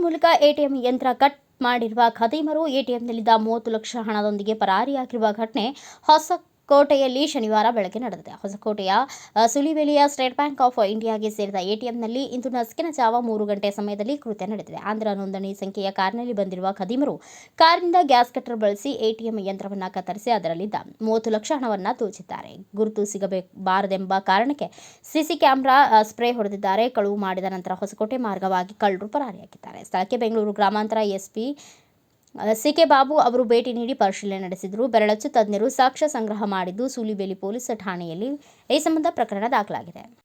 ಮೂಲಕ ಎಟಿಎಂ ಯಂತ್ರ ಕಟ್ ಮಾಡಿರುವ ಖದೀಮರು ಎಟಿಎಂನಲ್ಲಿದ್ದ ಮೂವತ್ತು ಲಕ್ಷ ಹಣದೊಂದಿಗೆ ಪರಾರಿಯಾಗಿರುವ ಘಟನೆ ಹೊಸಕೋಟೆಯಲ್ಲಿ ಶನಿವಾರ ಬೆಳಗ್ಗೆ ನಡೆದಿದೆ. ಹೊಸಕೋಟೆಯ ಸುಲಿವೇಲಿಯ ಸ್ಟೇಟ್ ಬ್ಯಾಂಕ್ ಆಫ್ ಇಂಡಿಯಾಗೆ ಸೇರಿದ ಎಟಿಎಂನಲ್ಲಿ ಇಂದು ನಸುಕಿನ ಜಾವ ಮೂರು ಗಂಟೆ ಸಮಯದಲ್ಲಿ ಕೃತ್ಯ ನಡೆದಿದೆ. ಆಂಧ್ರ ನೋಂದಣಿ ಸಂಖ್ಯೆಯ ಕಾರ್ನಲ್ಲಿ ಬಂದಿರುವ ಖದೀಮರು ಕಾರಿನಿಂದ ಗ್ಯಾಸ್ ಕಟ್ಟರ್ ಬಳಸಿ ಎಟಿಎಂ ಯಂತ್ರವನ್ನು ಕತ್ತರಿಸಿ ಅದರಲ್ಲಿದ್ದ ಮೂವತ್ತು ಲಕ್ಷ ಹಣವನ್ನು ದೋಚಿದ್ದಾರೆ ಗುರುತು ಸಿಗಬಾರದೆಂಬ ಕಾರಣಕ್ಕೆ ಸಿಸಿ ಕ್ಯಾಮೆರಾ ಸ್ಪ್ರೇ ಹೊಡೆದಿದ್ದಾರೆ. ಕಳುವು ಮಾಡಿದ ನಂತರ ಹೊಸಕೋಟೆ ಮಾರ್ಗವಾಗಿ ಕಳ್ಳರು ಪರಾರಿಯಾಗಿದ್ದಾರೆ. ಸ್ಥಳಕ್ಕೆ ಬೆಂಗಳೂರು ಗ್ರಾಮಾಂತರ ಎಸ್ಪಿ ಸಿಕೆ ಬಾಬು ಅವರು ಭೇಟಿ ನೀಡಿ ಪರಿಶೀಲನೆ ನಡೆಸಿದರು. ಬೆರಳಚ್ಚು ತಜ್ಞರು ಸಾಕ್ಷ್ಯ ಸಂಗ್ರಹ ಮಾಡಿದ್ದು, ಸೂಲಿಬೇಲಿ ಪೊಲೀಸ್ ಠಾಣೆಯಲ್ಲಿ ಈ ಸಂಬಂಧ ಪ್ರಕರಣ ದಾಖಲಾಗಿದೆ.